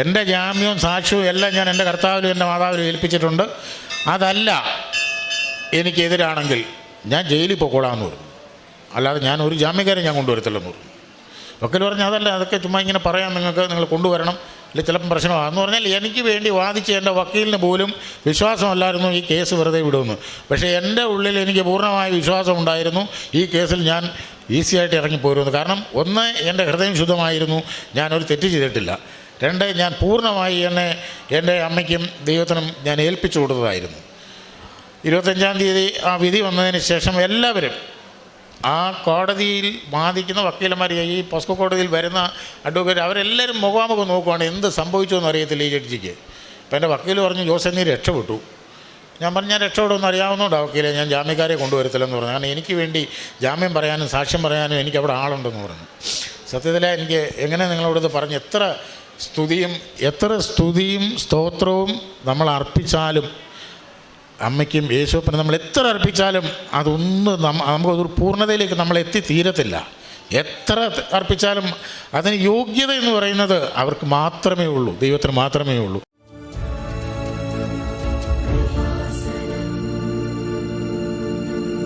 എന്റെ ജാമ്യവും സാക്ഷ്യവും എല്ലാം ഞാൻ എന്റെ കർത്താവിലും എന്റെ മാതാവിലും ഏൽപ്പിച്ചിട്ടുണ്ട്. അതല്ല എനിക്കെതിരാണെങ്കിൽ ഞാൻ ജയിലിൽ പോയിക്കോളാമെന്ന് പറഞ്ഞു. അല്ലാതെ ഞാൻ ഒരു ജാമ്യക്കാരെ ഞാൻ കൊണ്ടുവരത്തില്ലെന്ന് പറഞ്ഞു. വക്കീൽ പറഞ്ഞു അതല്ല അതൊക്കെ ചുമ്മാ ഇങ്ങനെ പറയാം നിങ്ങൾക്ക് നിങ്ങൾ കൊണ്ടുവരണം. അല്ലെങ്കിൽ ചിലപ്പം പ്രശ്നമാണെന്ന് പറഞ്ഞാൽ എനിക്ക് വേണ്ടി വാദിച്ച എന്റെ വക്കീലിന് പോലും വിശ്വാസമല്ലായിരുന്നു ഈ കേസ് വെറുതെ വിടുമെന്ന്. പക്ഷേ എന്റെ ഉള്ളിൽ എനിക്ക് പൂർണമായ വിശ്വാസം ഉണ്ടായിരുന്നു ഈ കേസിൽ ഞാൻ ഈസിയായിട്ട് ഇറങ്ങിപ്പോരുമെന്ന്. കാരണം ഒന്ന് എന്റെ ഹൃദയം ശുദ്ധമായിരുന്നു. ഞാനൊരു തെറ്റ് ചെയ്തിട്ടില്ല. രണ്ട് ഞാൻ പൂർണമായി എന്നെ എന്റെ അമ്മയ്ക്കും ദൈവത്തിനും ഞാൻ ഏൽപ്പിച്ചു കൊടുത്തതായിരുന്നു. ഇരുപത്തഞ്ചാം തീയതി ആ വിധി വന്നതിന് ശേഷം എല്ലാവരും ആ കോടതിയിൽ വാദിക്കുന്ന വക്കീലന്മാർ ഈ പോസ്കോ കോടതിയിൽ വരുന്ന അഡ്വക്കേറ്റ് അവരെല്ലാവരും മുഖാമുഖം നോക്കുവാണ് എന്ത് സംഭവിച്ചു എന്ന് അറിയത്തില്ല ഈ ജഡ്ജിക്ക്. അപ്പം എന്റെ വക്കീൽ പറഞ്ഞു ജോസ് നീ രക്ഷപ്പെട്ടു. ഞാൻ പറഞ്ഞു ഞാൻ രക്ഷപ്പെടുമെന്ന് അറിയാവുന്നതുകൊണ്ട് വക്കീലെ ഞാൻ ജാമ്യക്കാരെ കൊണ്ടുവരത്തില്ലെന്ന് പറഞ്ഞു. കാരണം എനിക്ക് വേണ്ടി ജാമ്യം പറയാനും സാക്ഷ്യം പറയാനും എനിക്ക് അവിടെ ആളുണ്ടെന്ന് പറഞ്ഞു. സത്യത്തിൽ എനിക്ക് എങ്ങനെ നിങ്ങളോട് ഇത് പറഞ്ഞ് എത്ര സ്തുതിയും എത്ര സ്തുതിയും സ്തോത്രവും നമ്മൾ അർപ്പിച്ചാലും അമ്മയ്ക്കും യേശുപ്പിനും നമ്മൾ എത്ര അർപ്പിച്ചാലും അതൊന്നും നമുക്കൊരു പൂർണതയിലേക്ക് നമ്മൾ എത്തിത്തീരത്തില്ല എത്ര അർപ്പിച്ചാലും അതിന് യോഗ്യത എന്ന് പറയുന്നത് അവർക്ക് മാത്രമേ ഉള്ളൂ ദൈവത്തിന് മാത്രമേ ഉള്ളൂ.